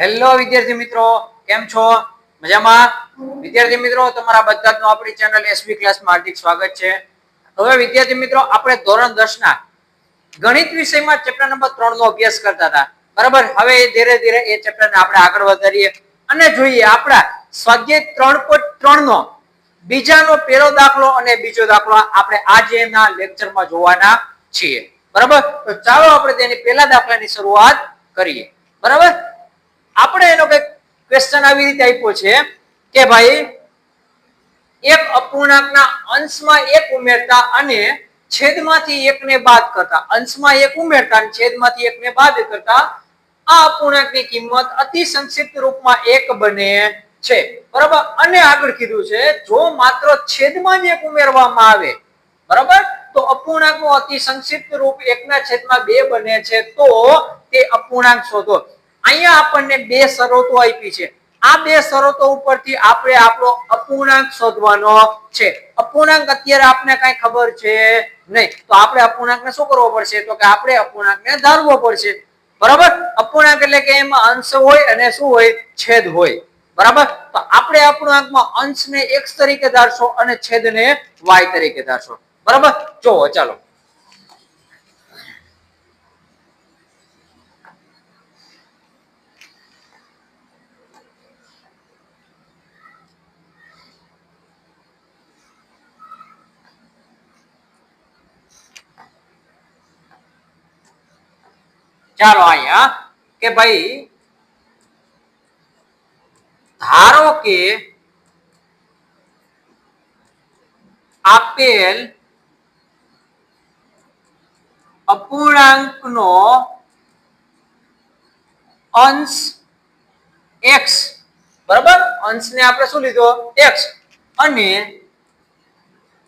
Hello વિદ્યાર્થી મિત્રો. કેમ છો? મજામાં? વિદ્યાર્થી મિત્રો, તમારા બધાનું આપણી ચેનલ એસબી ક્લાસમાં હાર્દિક સ્વાગત છે. હવે વિદ્યાર્થી મિત્રો, આપણે ધોરણ 10 ના ગણિત વિષયમાં ચેપ્ટર નંબર 3 નો અભ્યાસ કરતા હતા. બરાબર? હવે ધીરે ધીરે એ ચેપ્ટરને આપણે આગળ વધારીએ. અને જોઈએ આપણા સ્વાધ્યાય 3.3 નો બીજાનો પહેલો દાખલો અને બીજો દાખલો આપણે આજેના લેક્ચરમાં જોવાના છીએ. બરાબર? તો ચાલો આપણે તેની પહેલા દાખલાની શરૂઆત કરીએ. બરાબર? આપણે એનો કંઈક ક્વેશ્ચન આવી રીતે આપ્યો છે કે ભાઈ, એક અપૂર્ણાંકના અંશમાં એક ઉમેરતા અને છેદમાંથી એકને બાદ કરતા, અંશમાં એક ઉમેરતા અને છેદમાંથી એકને બાદ કરતા, આ અપૂર્ણાંકની કિંમત અતિ સંક્ષિપ્ત રૂપમાં એક બને છે. બરાબર? અને આગળ કીધું છે, જો માત્ર છેદમાં એક ઉમેરવામાં આવે, બરાબર? તો અપૂર્ણાંકનું અતિ સંક્ષિપ્ત રૂપ એકના છેદમાં બે બને છે, તો તે અપૂર્ણાંક શોધો. અહીંયા આપણને બે શરતો આપી છે. આ બે શરતો ઉપરથી આપણે આપણો અપૂર્ણાંક શોધવાનો છે. અપૂર્ણાંક અત્યારે આપને કઈ ખબર છે નહીં. તો આપણે અપૂર્ણાંકને શું કરવો પડશે? તો કે આપણે અપૂર્ણાંકને ધારવો પડશે. બરાબર? અપૂર્ણાંક એટલે કે એમાં અંશ હોય અને શું હોય? છેદ હોય. બરાબર? તો આપણે અપૂર્ણાંકમાં અંશને x તરીકે ધારશો અને છેદને y તરીકે ધારશો. બરાબર? જોવો ચાલો. ચાલો અહીંયા કે ભાઈ, ધારો કે આપેલ અપૂર્ણાંકનો અંશ એક્સ બરાબર? અંશને આપણે શું લીધો? એક્સ અને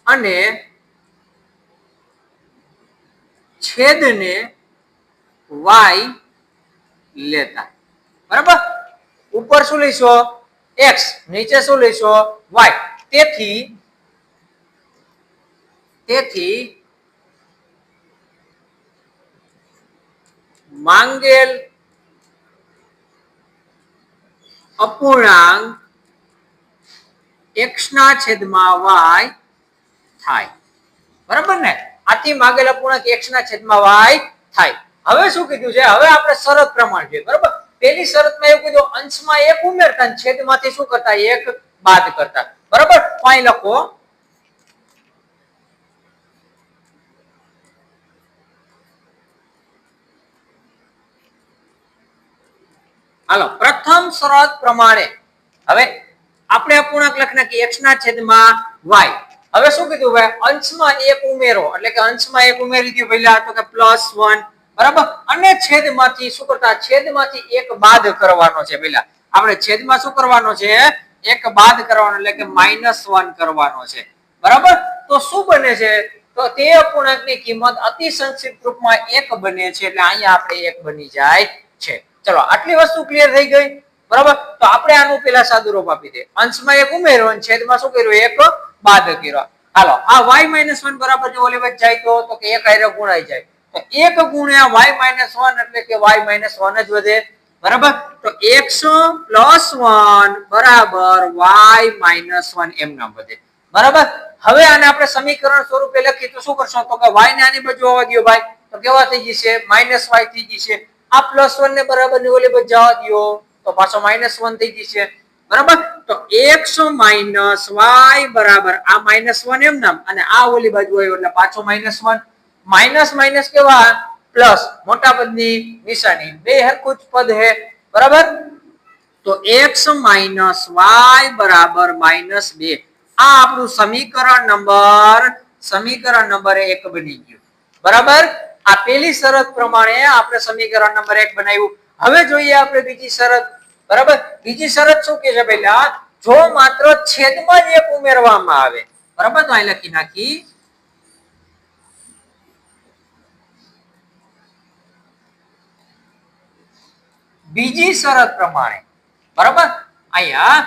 અને છેદને y લેતા. બરાબર? ઉપર શું લઈશો? X. નીચે શું લઈશો? Y. તેથી તેથી માંગેલ અપૂર્ણાંક x ના છેદમાં y થાય. બરાબર ને? આથી માંગેલ અપૂર્ણાંક x ના છેદમાં y થાય. હવે શું કીધું છે? હવે આપણે શરત પ્રમાણ જોઈએ, બરોબર? પેલી શરતમાં એવું કીધું, અંશમાં એક ઉમેરતા છેદમાંથી શું કરતા? એક બાદ કરતા. બરોબર? અહીં લખો. હાલો, પ્રથમ શરત પ્રમાણે. હવે આપણે અપૂર્ણાંક લખના કે x ના છેદમાં y. હવે શું કીધું? ભાઈ અંશમાં એક ઉમેરો, એટલે કે અંશમાં એક ઉમેરી દીધું પહેલા, તો કે પ્લસ વન બરાબર? અને છેદમાંથી, શું કરતા? છેદમાંથી એક બાદ કરવાનો છે પેલા. આપણે છેદમાં શું કરવાનો છે? એક બાદ કરવાનો એટલે કે માઇનસ વન કરવાનો છે. બરાબર? તો શું બને છે? તો તે અપૂર્ણાંકની કિંમત અતિ સંક્ષિપ્ત રૂપમાં એક બને છે એટલે અહીંયા આપણે એક બની જાય છે. ચલો, આટલી વસ્તુ ક્લિયર થઈ ગઈ? બરાબર? તો આપણે આનું પેલા સાદું રૂપ આપી દે અંશમાં એક ઉમેરો અને છેદમાં શું કર્યું? એક બાદ કર્યો. હાલો, આ y માઇનસ વન બરાબર જો ઓલી જાય તો કે એક આયરો ગુણાઈ જાય. એક ગુણ્યા વાય માઇનસ વન એટલે કે વાય માઇનસ વન જ વધે. બરાબર? તો એકસો પ્લસ વન બરાબર વાય માઇનસ વન એમ નામ વધે. બરાબર? હવે આને આપણે સમીકરણ સ્વરૂપે લખીએ તો શું કરશો? તો કે વાય ને આની બાજુ આવવા દો ભાઈ. તો કેવા થઈ જશે? માઇનસ વાય થઈ જશે. આ પ્લસ વન ને બરાબરની ઓલી બાજુ જવા દો તો પાછો માઇનસ વન થઈ જશે. બરાબર? તો એકસો માઇનસ વાય બરાબર આ માઇનસ વન એમ નામ. અને આ ઓલી બાજુ આવ્યો એટલે પાછો માઇનસ વન માઇનસ માઇનસ કેવા? પ્લસ મોટા પદની નિશાની. બે હરખું જ પદ હે. બરાબર? તો x માઇનસ y બરાબર માઇનસ બે. આ આપણું સમીકરણ નંબર સમીકરણ નંબર એક બની ગયું. બરાબર? આ પેલી શરત પ્રમાણે આપણે સમીકરણ નંબર એક બનાવ્યું. હવે જોઈએ આપણે બીજી શરત. બરાબર? બીજી શરત શું કે છે પહેલા? જો માત્ર છેદમાં જ એક ઉમેરવામાં આવે. બરાબર? તો અહીં લખી નાખી. બીજી શરત પ્રમાણે. બરાબર? અહીંયા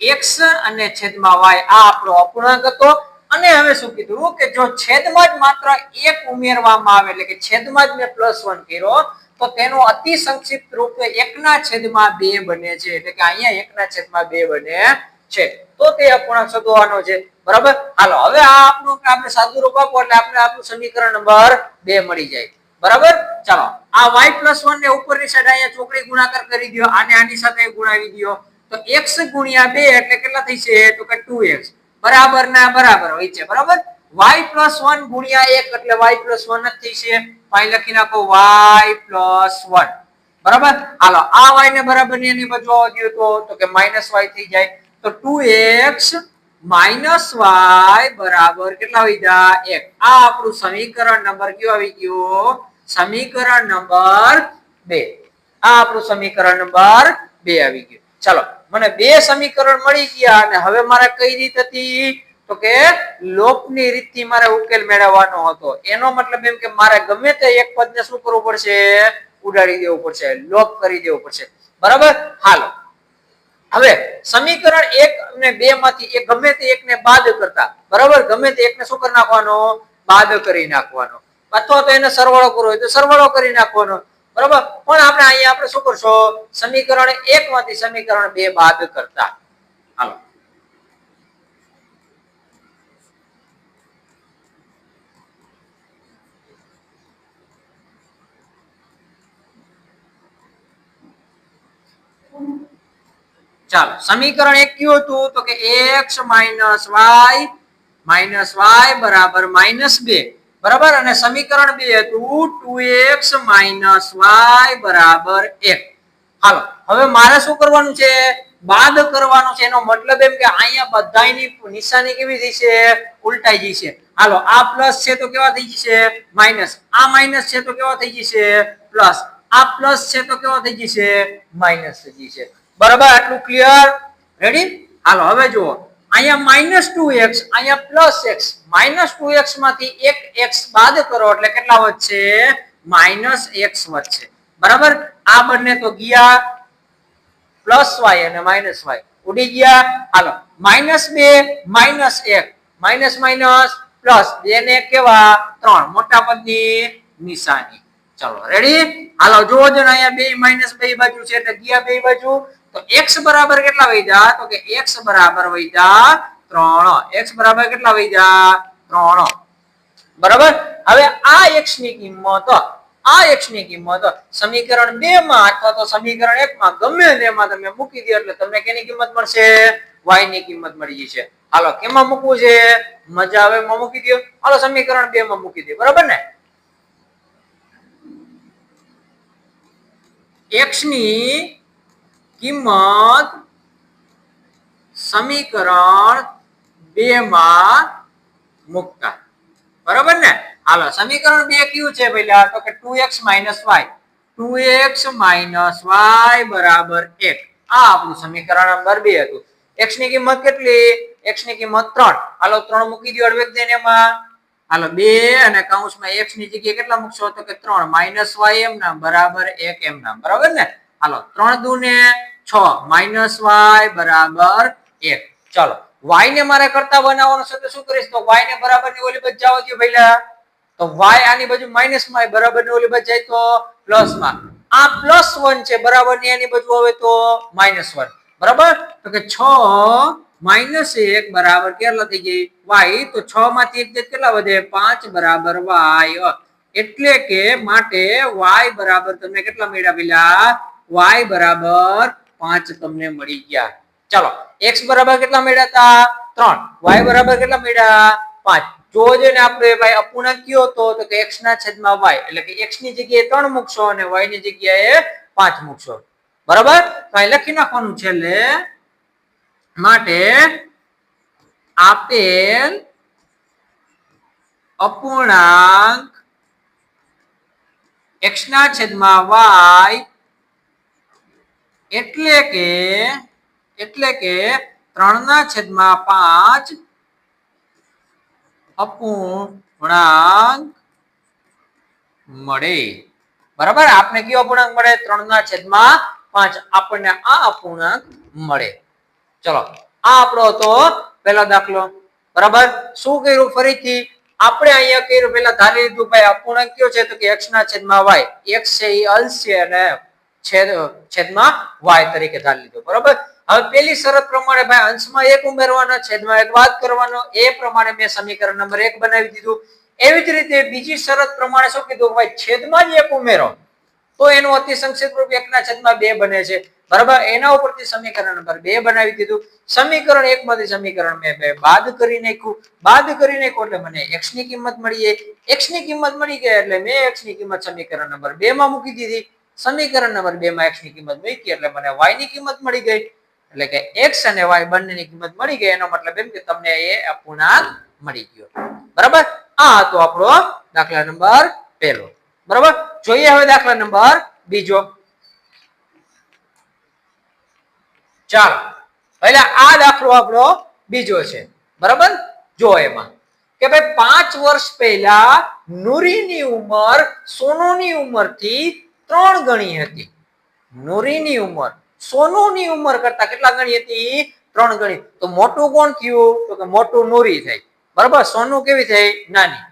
એક્સ અને છેદમાં વાય આ આપણો અપૂર્ણાંક હતો. અને હવે શું કીધું? કે જો છેદમાં જ માત્ર એક ઉમેરવામાં આવે, એટલે કે છેદમાં જ મેં પ્લસ વન કર્યો, તો તેનો અતિ સંક્ષિપ્ત રૂપ એકના છેદમાં બે બને છે. એટલે કે અહીંયા એકના છેદમાં બે બને છે. તો તે અપૂર્ણાંક શોધવાનો છે. બરાબર? હાલો, હવે આ આપણું આપણે સાદું રૂપ આપો, એટલે આપણે આપણું સમીકરણ નંબર બે મળી જાય. બરાબર? ચાલો, આ y પ્લસ વન ને ઉપરની સાઈડ અહીંયા ચોકડી ગુણાકાર કરી દો, આને આની સાથે ગુણાવી દો. તો x ગુણ્યા બે એટલે કેટલા થઈ છે? તો કે 2x બરાબર ના બરાબર હોય છે, બરાબર? y પ્લસ વન ગુણ્યા એક એટલે y પ્લસ વન જ થઈ છે. અહીં લખી નાખો, y પ્લસ વન બરાબર? હાલો, આ y ને બરાબરની એની આવવા દ્યો તો કે માઇનસ y થઈ જાય. તો 2x માઇનસ વાય બરાબર કેટલા આવી ગયા એક. આ આપણું સમીકરણ નંબર કયો આવી ગયો? સમીકરણ નંબર બે. આ આપણું સમીકરણ નંબર બે આવી ગયું. ચાલો, મને બે સમીકરણ મળી ગયા અને હવે મારે કઈ રીત હતી? તો કે લોપની રીતથી મારે ઉકેલ મેળવવાનો હતો. એનો મતલબ એમ કે મારે ગમે તે એક પદને શું કરવું પડશે? ઉડાડી દેવું પડશે લોપ કરી દેવું પડશે. બરાબર? હાલો. હવે સમીકરણ એક અને બે માંથી એક ગમે તે એકને બાદ કરતા, બરાબર? ગમે તે એકને શું કરી નાખવાનો? બાદ કરી નાખવાનો. અથવા તો એને સરવાળો કરવો હોય તો સરવાળો કરી નાખવાનો, બરાબર? પણ આપણે અહીંયા આપણે શું કરશો? સમીકરણ એક માંથી સમીકરણ બે બાદ કરતા. હાલો. ચાલો, સમીકરણ એક કયું હતું તો કે x minus y minus y બરાબર માઇનસ બે. બરાબર? અને સમીકરણ બે હતું ટુ એક્સ માઇનસ વાય બરાબર એક. હાલો, હવે મારે શું કરવાનું છે? બાદ કરવાનું છે. એનો મતલબ એમ કે અહીંયા બધાની નિશાની કેવી થઈ છે? ઉલટાઈ ગઈ છે. હાલો, આ પ્લસ છે તો કેવા થઈ જશે? માઇનસ. આ માઇનસ છે તો કેવા થઈ જશે? પ્લસ. આ પ્લસ છે તો કેવા થઈ જશે? માઇનસ થઈ જશે. બરાબર? આટલું ક્લિયર રેડી હાલો, હવે જુઓ. અહીંયા માઇનસ ટુ એક્સ અહીંયા પ્લસ એક્સ માઇનસ ટુ એક્સમાંથી એક એક્સ બાદ કરો એટલે કેટલા વધશે? માઇનસ એક્સ વધશે. બરાબર? આ બંને તો ગયા પ્લસ વાય અને માઇનસ વાય ઉડી ગયા? હાલો. માઇનસ બે માઇનસ એક. માઇનસ માઇનસ પ્લસ બે ને કેવા? ત્રણ. મોટા પદની નિશાની. ચલો રેડી હાલો જોવો જો અહીંયા બે માઇનસ બે બાજુ છે એટલે ગયા બે બાજુ. તો x બરાબર કેટલા વૈધા તો કે x બરાબર વૈધા ત્રણ. x બરાબર કેટલા વૈધા ત્રણ. બરાબર? હવે આ x ની કિંમત, આ x ની કિંમત સમીકરણ બે માં અથવા તો સમીકરણ એક માં ગમે તેમાં તમે મૂકી દો એટલે તમને કેની કિંમત મળશે? y ની કિંમત મળી જશે. હાલો, કેમાં મૂકવું છે? મજા આવે એમાં મૂકી દો. હાલો, સમીકરણ બે માં મૂકી દો. બરાબર ને? X ની કિંમત સમીકરણ બે માં મૂકતા. બરાબર ને? હાલો, સમીકરણ બે કયું છે પહેલા? તો કે two x minus y. Two x minus y બરાબર એક. આ આપણું સમીકરણ નંબર બે હતું. એક્સની કિંમત કેટલી? એક્સની કિંમત ત્રણ. હાલો, ત્રણ મૂકી દો અડવેક દેને એમાં. હાલો, બે અને કૌંસમાં એક્સની જગ્યાએ કેટલા મૂકશો? તો કે ત્રણ. માઇનસ વાય એમ નામ બરાબર એક એમ નામ બરાબર ને? હાલો, ત્રણ દુ ને છ, માઇનસ વાય બરાબર એક. ચલો વાય ને મારે કરતા બનાવવાનો છે તો શું કરીશ? તો વાય ને બરાબરની ઓલી બાજુ જાવ દો તો વાય આની બાજુ માઇનસમાં બરાબરની ઓલી બાજુ જાય તો પ્લસમાં આ પ્લસ વન છે બરાબરની એની બાજુ હવે તો માઇનસ વન. બરાબર? તો કે છ માઇનસ એક બરાબર કેટલા થઈ ગઈ વાય. તો છ માંથી એક જગ્યા કેટલા વધે? પાંચ બરાબર વાય. એટલે કે માટે વાય બરાબર તમને કેટલા મળ્યા y બરાબર પાંચ તમને મળી ગયા. ચાલો, એક્સ બરાબર કેટલા મળ્યા હતા? ત્રણ. વાય બરાબર કેટલા મળ્યા? પાંચ. જો જોઈને આપણે ભાઈ અપૂર્ણાંક કયો હતો તો કે એક્સ ના છેદમાં વાય. એટલે કે એક્સની જગ્યાએ ત્રણ મૂકશો અને વાયની જગ્યાએ પાંચ મૂકશો. બરાબર? તો લખી નાખવાનું છેલ્લે માટે આપેલ અપૂર્ણાંક એક્સ ના છેદમાં વાય એટલે કે એટલે કે ત્રણ ના છેદમાં પાંચ અપૂર્ણાંક મળે. બરાબર? આપણે કયો અપૂર્ણાંક મળે? ત્રણ ના છેદમાં પાંચ. આપણને આ અપૂર્ણાંક મળે. ચલો, આ આપણો હતો પહેલો દાખલો. બરાબર? શું કર્યું? ફરીથી આપણે અહીંયા કર્યું. પેલા ધારી લીધું, ભાઈ અપૂર્ણાંક કયો છે? તો કે x ના છેદમાં y. x છે એ અંશ છે અને છેદ, છેદમાં y તરીકે ધારી લીધું. બરાબર? હવે પેલી શરત પ્રમાણે, ભાઈ, અંશમાં એક ઉમેરવાનો, છેદમાં એક બાદ કરવાનો. એ પ્રમાણે મેં સમીકરણ નંબર એક બનાવી દીધું. એવી જ રીતે બીજી શરત પ્રમાણે શું કીધું? ભાઈ, છેદમાં જ એક ઉમેરો. તો એનું અતિ સંક્ષિપ્ત રૂપ એકના છેદમાં બે બને છે. બરાબર? એના ઉપરથી સમીકરણ નંબર બે બનાવી દીધું. સમીકરણ એક માંથી સમીકરણ મેં બે બાદ કરી નાખ્યું. બાદ કરી નાખ્યું એટલે મને એક્સની કિંમત મળી એક્સની કિંમત મળી ગઈ એટલે મેં એક્સની કિંમત સમીકરણ નંબર બે માં મૂકી દીધી. સમીકરણ નંબર બે માં એક્સની કિંમત મૂકી એટલે મને વાયની કિંમત મળી ગઈ. એટલે કે એક્સ અને y બંનેની કિંમત મળી ગઈ. એનો મતલબ એમ કે તમને એ અપૂર્ણાંક મળી ગયો. બરાબર? આ હતો આપણો દાખલા નંબર પહેલો. બરાબર? જોઈએ હવે દાખલા નંબર બીજો. ચાલો એટલે આ દાખલો આપણો બીજો છે. બરાબર? જો એમાં. કે ભાઈ પાંચ વર્ષ પહેલા નુરીની ઉંમર સોનુની ઉંમરથી ત્રણ ગણી હતી. નુરીની ઉંમર. સોનુની ઉંમર કરતા કેટલા ગણી હતી? ત્રણ ગણી. તો મોટું કોણ થયું? તો કે મોટું નુરી થઈ. બરાબર? સોનું કેવી થઈ? નાની.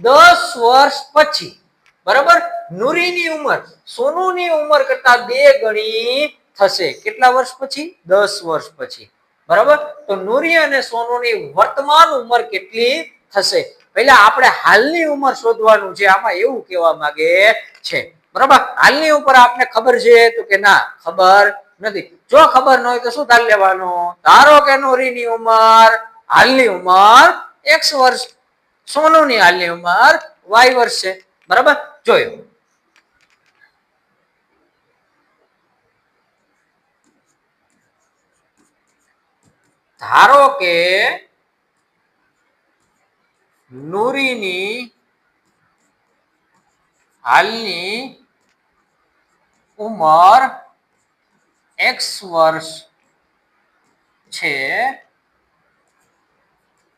દસ વર્ષ પછી. બરાબર? નુરીની ઉંમર, સોનુની ઉંમર કરતા બે ગણી થશે. કેટલા વર્ષ પછી? દસ વર્ષ પછી. બરાબર? તો નુરી અને સોનુની વર્તમાન ઉંમર કેટલી થશે? પહેલા આપણે હાલની ઉંમર શોધવાનું છે. આમાં એવું કહેવા માંગે છે. બરાબર? હાલની ઉપર આપને ખબર છે તો કે ના, ખબર નથી. જો ખબર ન હોય તો શું ધાર લેવાનું? ધારો કે નુરીની ઉંમર હાલની ઉંમર એક્સ વર્ષ, સોનુની હાલની ઉંમર વાય વર્ષ છે. બરાબર? જોયું. ધારો કે નુરીની હાલની ઉંમર એક્સ વર્ષ છે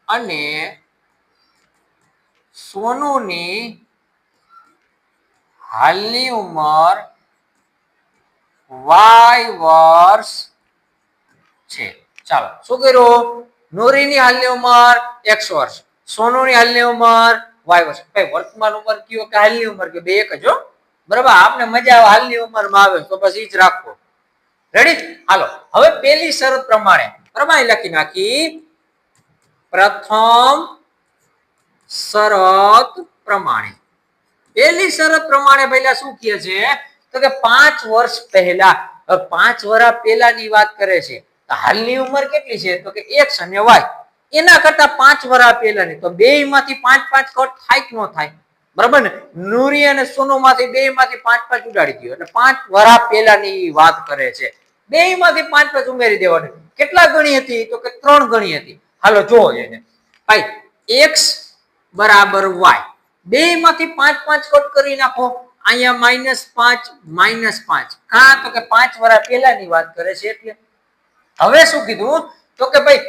અને સોનુની હાલની ઉંમર વાય વર્ષ છે. ચાલો, શું કર્યું? નોરીની હાલની ઉંમર એક્સ વર્ષ. સોનુની હાલની ઉંમર વાય વર્ષ. ભાઈ, વર્તમાન ઉંમર કયો કે હાલની ઉંમર કે બે એક જ બરાબર? આપને મજા આવે હાલની ઉંમરમાં આવે તો ઈ જ રાખો. રેડી હાલો, હવે પેલી શરત પ્રમાણે પ્રમાણે લખી નાખી. પ્રથમ શરત પ્રમાણે. પહેલી શરત પ્રમાણે પહેલા શું કહે છે? તો કે પાંચ વર્ષ પહેલા પાંચ વર્ષ પહેલાની વાત કરે છે. તો હાલની ઉંમર કેટલી છે? તો કે એક્સ અને વાય. એના કરતા પાંચ વર્ષ પહેલાની. તો બે માંથી પાંચ પાંચ કટ થાય કે ન થાય? બરાબર ને? નુરી અને સોનુ માંથી બે માંથી પાંચ પાંચ ઉડાડી દો. એટલે પાંચ વર્ષ પહેલાની વાત કરે છે. બે માંથી પાંચ પાંચ ઉમેરી દેવાની. કેટલા ગણી હતી? તો કે ત્રણ ગણી હતી. હાલો, જો એને. ભાઈ, એક્સ બરાબર વાય. બે માંથી પાંચ પાંચ કટ કરી નાખો. અહીંયા માઇનસ પાંચ માઇનસ પાંચ. કા તો કે પાંચ વર્ષ પહેલાની વાત કરે છે એટલે. હવે શું કીધું? તો કે ભાઈ,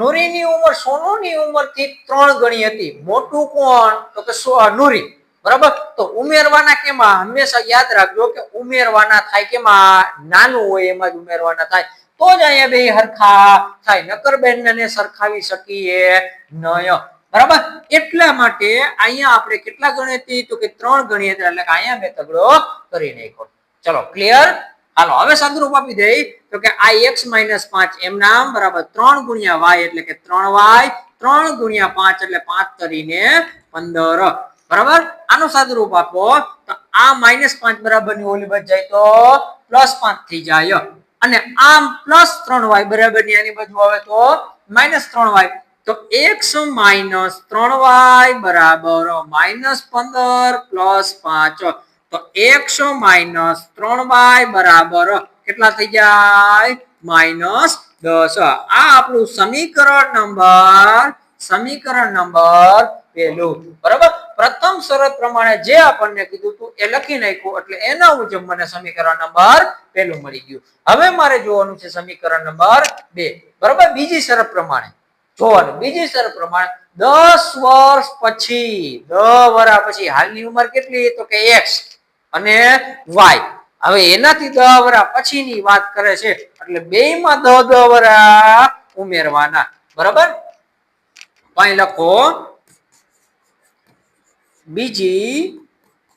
નુરીની ઉંમર સોનુની ઉંમરથી ત્રણ ગણી હતી. મોટું કોણ? તો કે નુરી. બરાબર? તો ઉમેરવાના કેમાં? હંમેશા યાદ રાખજો કે ઉમેરવાના થાય કેમાં? નાનું હોય એમાં જ ઉમેરવાના થાય. તો જ અહીંયા બે હરખા થાય. નકર બેનને સરખાવી શકીએ નય. બરાબર? એટલા માટે અહીંયા આપણે કેટલા ગણી તો? કે ત્રણ ગણી હતી એટલે અહીંયા મેં તગડો કરી નાખ્યો. ચલો ક્લિયર હાલો, હવે સાદુરૂપ આપી દઈ. તો કે આ એક્સ માઇનસ પાંચ, એમ નામ બરાબર ત્રણ ગુણ્યા વાય એટલે કે ત્રણ વાય ત્રણ ગુણ્યા પાંચ એટલે પાંચ કરીને પંદર. બરાબર? આનું સાદુરૂપ આપો. તો આ માઇનસ પાંચ બરાબરની ઓલી બાજુ જાય તો પ્લસ પાંચ થઈ જાય. અને આમ પ્લસ ત્રણ વાય બરાબરની આની બાજુ આવે તો માઇનસ ત્રણ વાય તો એક્સ માઇનસ ત્રણ વાય બરાબર માઇનસ પંદર પ્લસ પાંચ. તો એક્સ માઇનસ ત્રણ વાય બરાબર કેટલા થઈ જાય? માઇનસ દસ. આ આપણું સમીકરણ નંબર સમીકરણ નંબર પેલું બરાબર? પ્રથમ શરત પ્રમાણે જે આપણને કીધું હતું એ લખી નાખ્યું, એટલે એના મુજબ મને સમીકરણ નંબર પેલું મળી ગયું. હવે મારે જોવાનું છે સમીકરણ નંબર બે. બરાબર? બીજી શરત પ્રમાણે. જોવાનું બીજી શરત પ્રમાણે દસ વર્ષ પછી, દસ વર્ષ પછી હાલની ઉંમર કેટલી તો કે એક્સ અને વાય. હવે એનાથી દસ વર્ષ પછીની વાત કરે છે, એટલે બે માં દસ દસ વર્ષ ઉમેરવાના. બરાબર? અહીં લખો. બીજી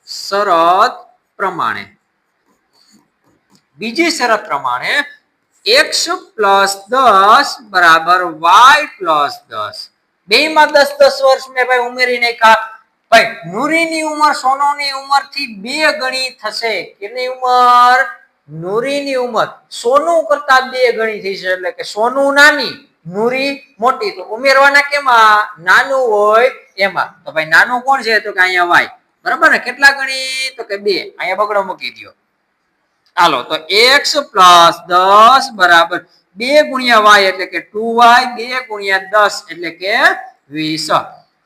શરત પ્રમાણે. બીજી શરત પ્રમાણે એક્સ પ્લસ દસ બરાબર વાય પ્લસ દસ. બે માં દસ દસ વર્ષ મેં ભાઈ ઉમેરી નાખા ભાઈ, નૂરીની ઉંમર, સોનોની ઉંમરથી બે ગણી થશે. કેટલી ઉંમર? નૂરીની ઉંમર. સોનું કરતા બે ગણી થઈ છે એટલે કે સોનું નાની, નૂરી મોટી. તો ઉમેરવાના કેમાં? નાનું હોય એમાં. તો ભાઈ, નાનું કોણ છે? તો કે અહીંયા વાય બરાબર ને? કેટલા ગણી? તો કે બે. અહીંયા બગડો મૂકી દો ચાલો તો એક્સ પ્લસ દસ બરાબર બે ગુણ્યા વાય એટલે કે ટુ વાય બે ગુણ્યા દસ એટલે કે વીસ.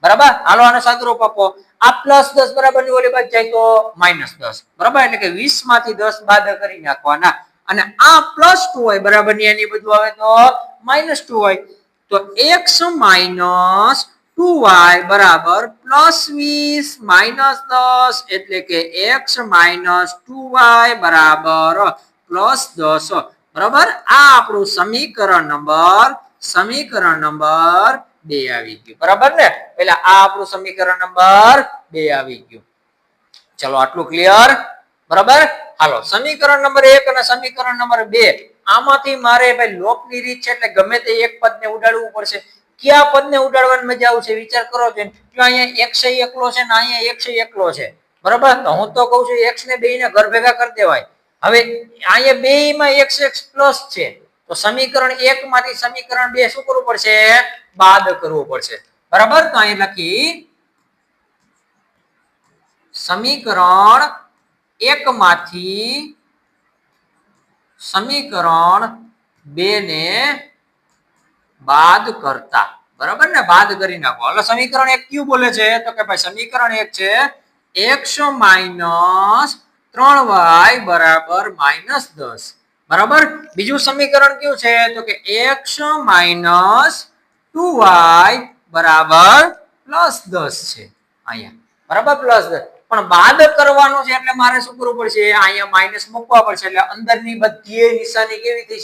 બરાબર? હાલો, આનો સાદુરૂપ આપો. આ પ્લસ દસ બરાબરની ઓલી બાદ જાય તો માઇનસ દસ. બરાબર? એટલે કે વીસમાંથી દસ બાદ કરી નાખવાના. અને આ પ્લસ ટુ હોય બરાબરની એની બધું આવે તો માઇનસ ટુ હોય તો એક્સ માઇનસ ટુ વાય બરાબર પ્લસ વીસ માઇનસ દસ એટલે કે એક્સ માઇનસ ટુ વાય બરાબર પ્લસ દસ. બરાબર? આ આપણું સમીકરણ નંબર સમીકરણ નંબર બે આવી ગયું. બરાબર ને? એટલે આ આપણું સમીકરણ નંબર બે આવી ગયું. ચલો, આટલું ક્લિયર બરાબર? હાલો, સમીકરણ નંબર એક અને સમીકરણ નંબર બે. આમાંથી મારે ભાઈ લોપની રીત છે એટલે ગમે તે એક પદને ઉડાડવું પડશે. કયા પદને ઉડાડવાની મજા આવશે વિચાર કરો છો અહીંયા એકસો એકલો છે ને અહીંયા એકસો એકલો છે. બરાબર? તો હું તો કહું છું એક્સ ને બે ને ઘર ભેગા કરી દેવાય. હવે અહીંયા બે માં એક્સ એક્સ પ્લસ છે. તો સમીકરણ એક માંથી સમીકરણ બે શું કરવું પડશે? બાદ કરવું પડશે. બરાબર? તો અહીં લખી સમીકરણ એક માંથી સમીકરણ બે ને બાદ કરતા. બરાબર ને? બાદ કરી નાખો. એટલે સમીકરણ એક કયું બોલે છે? તો કે ભાઈ સમીકરણ એક છે એકસો માઇનસ ત્રણ વાય બરાબર માઇનસ દસ. બરાબર? બીજું સમીકરણ કયું છે? તો કે એકસો માઇનસ ટુ વાય બરાબર પ્લસ દસ છે. અહીંયા. બરાબર પ્લસ દસ. પણ બાદ કરવાનું છે એટલે મારે શું કરવું પડશે? અહીંયા માઇનસ મૂકવા પડશે. એટલે અંદરની બધી નિશાની કેવી થઈ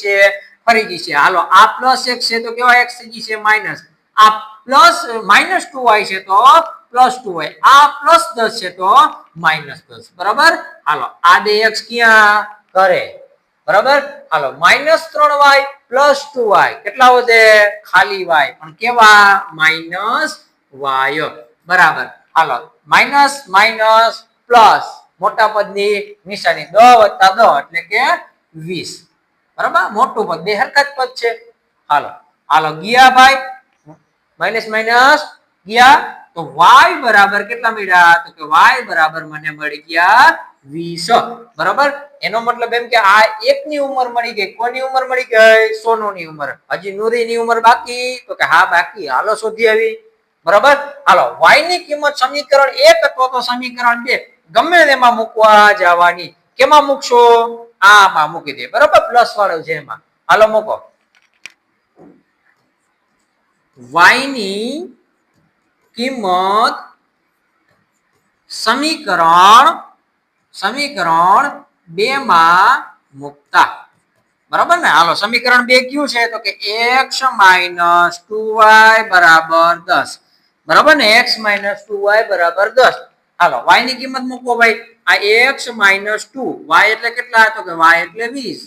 છે ફરી છે. હાલો, આ પ્લસ એક્સ છે તો કેવા એક્સ થઈ છે? માઇનસ. આ પ્લસ માઇનસ ટુ વાય છે તો પ્લસ ટુ વાય. આ પ્લસ દસ છે તો માઇનસ દસ. બરાબર? હાલો, આ બે એક્સ ક્યાં કરે? બરાબર? હાલો, માઇનસ ત્રણ વાય પ્લસ ટુ વાય. કેટલા વધે? ખાલી વાય. પણ કેવા? Minus y. બરાબર. હાલો, માઇનસ માઇનસ, પ્લસ. મોટા પદની નિશાની દ વત્તા દ એટલે કે વીસ. બરાબર? મોટું પદ બે હરકત પદ છે. હાલો હાલો, ગયા ભાઈ. માઇનસ માઇનસ ગયા. તો વાય બરાબર કેટલા મળ્યા? તો કે વાય બરાબર મને મળી ગયા વીસ. બરાબર? એનો મતલબ એમ કે આ એક ની ઉંમર મળી ગઈ. કોની ઉંમર મળી ગઈ? સોનું ની ઉંમર. હજી નૂરી ની ઉંમર બાકી. તો કે હા, બાકી. હાલો, શોધી આવી. બરાબર? હાલો વાયની કિંમત સમીકરણ એક અથવા તો સમીકરણ બે. ગમે તેમાં મૂકવા જવાની. કેમાં મૂકશો? આમાં મૂકી દે. બરોબર? પ્લસ વાળું છે એમાં. હાલો, મૂકો. વાયની કિંમત સમીકરણ સમીકરણ બે માં મૂકતા. બરાબર ને? હાલો, સમીકરણ બે કયું છે? તો કે એક્સ માઇનસ ટુ વાય બરાબર દસ. બરાબર ને? એક્સ માઇનસ ટુ વાય બરાબર દસ. હાલો વાયની કિંમત મૂકો ભાઈ. આ એક્સ માઇનસ ટુ, વાય એટલે કેટલા તો કે વાય એટલે વીસ.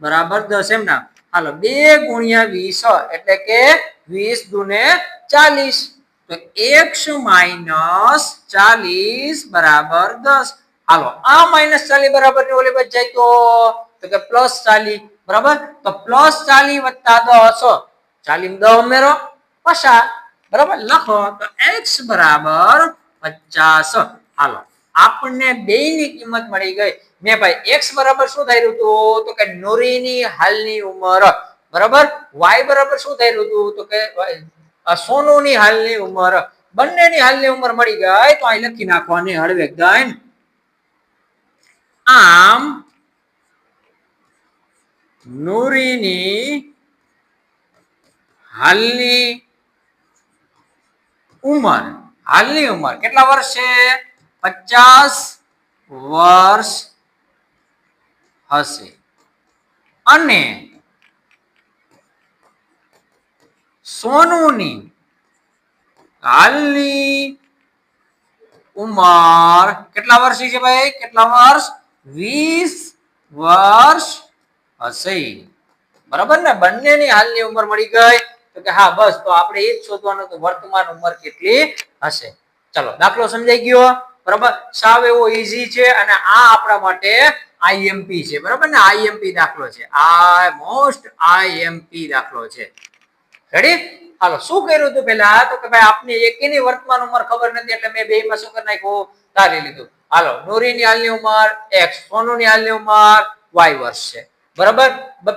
બરાબર દસ એમ ના. હાલો, બે ગુણ્યા વીસ એટલે કે વીસ ગુણે ચાલીસ. તો એક્સ માઇનસ ચાલીસ બરાબર દસ. હાલો, આ માઇનસ ચાલીસ બરાબરની ઓલી બચ જાય તો? કે પ્લસ ચાલીસ. બરાબર? તો પ્લસ ચાલીસ વત્તા દસ ચાલીસ દસ ઉમેરો પછા બરાબર? લખો તો એક્સ બરાબર પચાસ. હાલો આપણને બે ની કિંમત મળી ગઈ. મેં ભાઈ એક્સ બરાબર શું થઈ રહ્યું હતું? તો કે નોરીની હાલની ઉંમર. બરાબર? વાય બરાબર શું થઈ રહ્યું હતું? તો કે સોનુની હાલની ઉંમર. બંનેની હાલની ઉંમર મળી ગઈ, તો અહીં લખી નાખવાની હળવે ગાયન આમ, નૂરીની હાલની ઉંમર. હાલની ઉંમર કેટલા વર્ષ છે? પચાસ વર્ષ હશે. અને સોનુની હાલની ઉંમર કેટલા વર્ષની છે ભાઈ? કેટલા વર્ષ? વીસ વર્ષ હશે. બરાબર ને? બંનેની હાલની ઉંમર મળી ગઈ. તો કે હા, બસ, તો આપણે એ જ શોધવાનું કે વર્તમાન ઉંમર કેટલી હશે. ચલો, દાખલો સમજાઈ ગયો. બરાબર? સાવ એવો ઈઝી છે અને આ આપણા માટે આઈએમપી છે. બરાબર ને? આઈએમપી દાખલો છે. આ મોસ્ટ આઈએમપી દાખલો છે. રેડી હાલો, શું કર્યું હતું પેલા તો કે ભાઈ આપને એકેની વર્તમાન ઉંમર ખબર નથી, એટલે મેં બેયમાં શું કરી નાખ્યું. તારી લીધું. હાલો, નૂરીની હાલની ઉંમર એક્સ સોનુની હાલની ઉંમર વાય વર્ષ છે. બરાબર?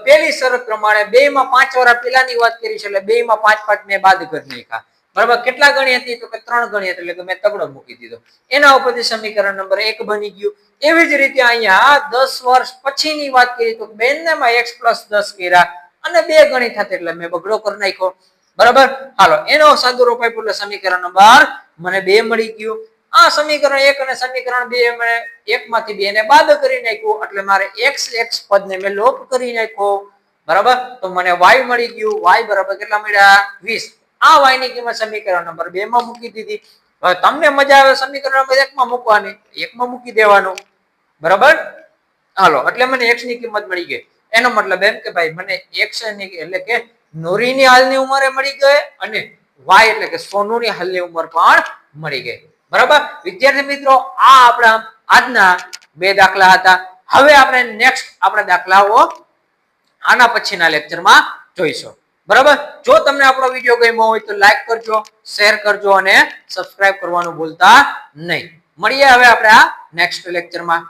પેલી શરત પ્રમાણે બે માં પાંચ વર્ષ પેલાની વાત કરી છે, એટલે બે માં પાંચ પાંચ મેં બાદ કરી નાખ્યા. બરાબર? કેટલા ગણી હતી? તો કે ત્રણ ગણી હતી, એટલે કે મેં તગડો મૂકી દીધો. એના ઉપરથી સમીકરણ નંબર એક બની ગયું. એવી જ રીતે અહીંયા દસ વર્ષ પછીની વાત કરી તો બેનમાં એક્સ પ્લસ દસ કર્યા અને બે ગણી થતી, એટલે મેં બગડો કરી નાખ્યો. બરાબર? હાલો, એનો સાદુરૂપ આપ્યું એટલે સમીકરણ નંબર મને બે મળી ગયું. આ સમીકરણ એક અને સમીકરણ બે મને એક માંથી બે ને બાદ કરી નાખ્યું, એટલે મારે એક્સ એક્સ પદને મેં લોપ કરી નાખ્યો. બરાબર? તો મને વાય મળી ગયું. વાય બરાબર કેટલા મળ્યા? વીસ. આ વાયની કિંમત સમીકરણ નંબર બે માં મૂકી દીધી. હવે તમને મજા આવે સમીકરણ નંબર એક માં મૂકવાની. એકમાં મૂકી દેવાનું. બરાબર? હાલો, એટલે મને એક્સની કિંમત મળી ગઈ. એનો મતલબ એમ કે ભાઈ મને એક્સ એટલે કે નોરીની હાલની ઉંમરે મળી ગઈ અને વાય એટલે કે સોનુની હાલની ઉંમર પણ મળી ગઈ. બરાબર? વિદ્યાર્થી મિત્રો, આ આપણા આજના બે દાખલા હતા. હવે આપણે નેક્સ્ટ આપણા દાખલાઓ આના પછીના લેક્ચરમાં જોઈશું. બરાબર? જો તમને આપણો વીડિયો ગમ્યો હોય તો લાઈક કરજો શેર કરજો અને સબસ્ક્રાઇબ કરવાનું ભૂલતા નહીં. મળીએ હવે આપણે આ નેક્સ્ટ લેક્ચરમાં